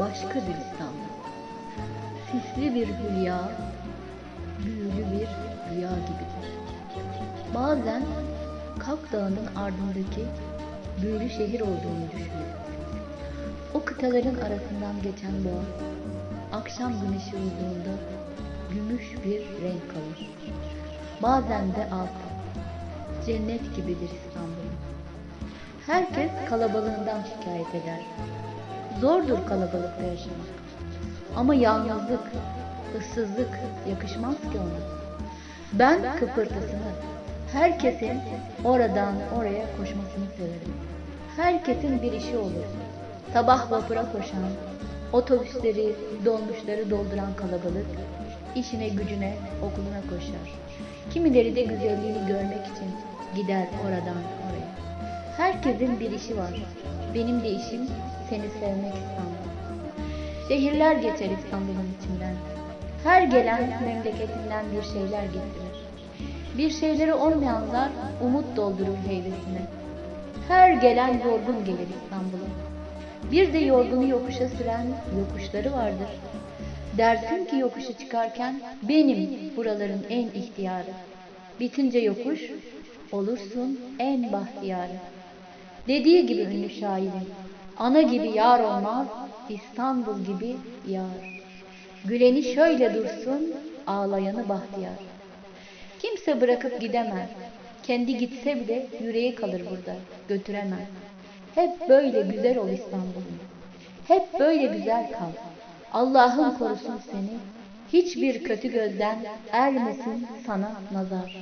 başka bir İstanbul. Sisli bir hülya, büyülü bir rüya gibidir. Bazen Kak Dağı'nın ardındaki büyülü şehir olduğunu düşünüyorum. O kıtaların arasından geçen boğa, akşam güneşi vurduğunda gümüş bir renk alır. Bazen de altın, cennet gibidir İstanbul. Herkes kalabalığından şikayet eder. Zordur kalabalıkta yaşamak. Ama yalnızlık, ıssızlık yakışmaz ki ona. Ben kıpırtısını, herkesin oradan oraya koşmasını severim. Herkesin bir işi olur. Sabah vapura koşan, otobüsleri, dolmuşları dolduran kalabalık, işine gücüne, okuluna koşar. Kimileri de güzelliğini görmek için gider oradan. Herkesin bir işi var. Benim de işim seni sevmek İstanbul. Şehirler geçer İstanbul'un içinden. Her gelen memleketinden bir şeyler getirir. Bir şeyleri olmayanlar umut doldurur heybesine. Her gelen yorgun gelir İstanbul'a. Bir de yorgunu yokuşa süren yokuşları vardır. Dersin ki yokuşu çıkarken benim buraların en ihtiyarı. Bitince yokuş olursun en bahtiyarı. Dediği gibi ünlü şairin, ana gibi yar olmaz, İstanbul gibi yar. Güleni şöyle dursun, ağlayanı bahtiyar. Kimse bırakıp gidemez. Kendi gitse bile yüreği kalır burada, götüremez. Hep böyle güzel ol İstanbul'um. Hep böyle güzel kal. Allah'ım korusun seni. Hiçbir kötü gözden ermesin sana nazar.